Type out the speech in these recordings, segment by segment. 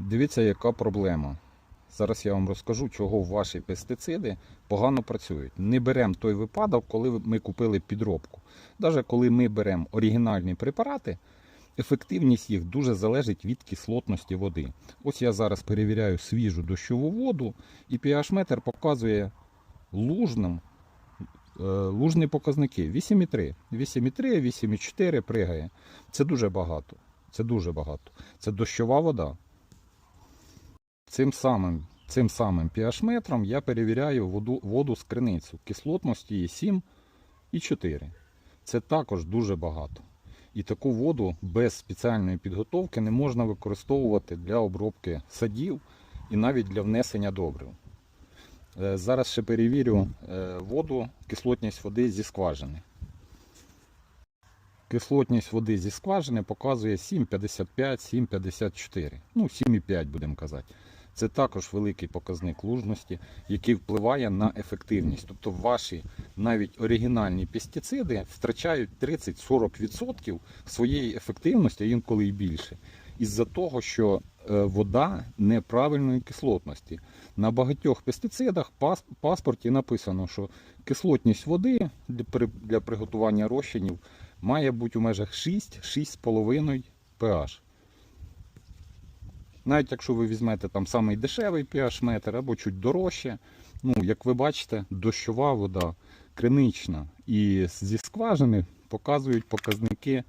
Дивіться, яка проблема. Зараз я вам розкажу, чого ваші пестициди погано працюють. Не беремо той випадок, коли ми купили підробку. Навіть коли ми беремо оригінальні препарати, ефективність їх дуже залежить від кислотності води. Ось я зараз перевіряю свіжу дощову воду, і pH-метр показує лужним, е, лужні показники 8,3. 8,3, 8,4 пригає. Це дуже багато. Це дуже багато. Це дощова вода. Цим самим, цим самим pH-метром я перевіряю воду, воду з криницю. Кислотності її 7 і 4. Це також дуже багато. І таку воду без спеціальної підготовки не можна використовувати для обробки садів і навіть для внесення добрив. Е, Зараз ще перевірю е, воду, кислотність води зі скважини. Кислотність води зі скважини показує 7,55, 7,54. Ну, 7,5 будемо казати. Це також великий показник лужності, який впливає на ефективність. Тобто ваші навіть оригінальні пестициди втрачають 30-40% своєї ефективності, а інколи і більше. Із-за того, що е, вода неправильної кислотності. На багатьох пестицидах пас- паспорті написано, що кислотність води для, для приготування розчинів має бути у межах 6-6,5 pH. Навіть якщо ви візьмете там самий дешевий pH метр або чуть дорожче, ну, як ви бачите, дощова вода, кринична і зі скважини показують показники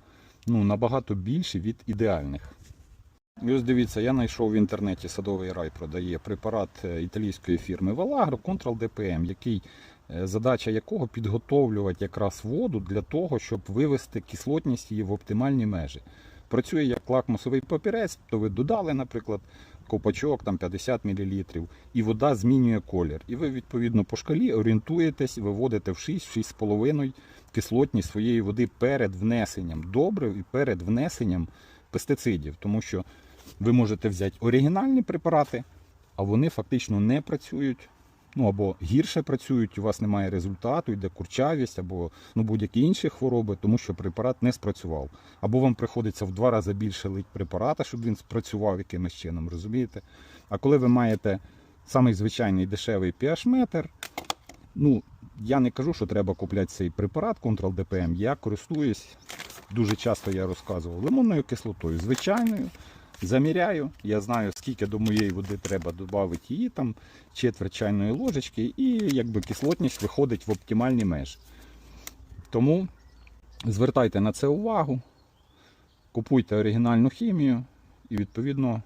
ну, набагато більші від ідеальних. І ось дивіться, я знайшов в інтернеті садовий рай продає препарат е, італійської фірми Vaлагro Control DPM, який, е, задача якого підготовлювати якраз воду для того, щоб вивести кислотність її в оптимальні межі. Працює як лакмусовий папірець, то ви додали, наприклад, ковпачок там 50 мл, і вода змінює колір. І ви відповідно по шкалі орієнтуєтесь, виводите в 6-6,5 кислотність своєї води перед внесенням добрив і перед внесенням пестицидів, тому що ви можете взяти оригінальні препарати, а вони фактично не працюють. Ну або гірше працюють, у вас немає результату, йде курчавість, або ну, будь-які інші хвороби, тому що препарат не спрацював. Або вам приходиться в два рази більше лить препарата, щоб він спрацював якимось чином, розумієте? А коли ви маєте самий звичайний дешевий pH-метр, ну я не кажу, що треба купляти цей препарат Control DPM. Я користуюсь дуже часто я розказував лимонною кислотою, звичайною. Заміряю, я знаю, скільки до моєї води треба додати її, там четверть чайної ложечки, і якби кислотність виходить в оптимальні межі. Тому звертайте на це увагу, купуйте оригінальну хімію і відповідно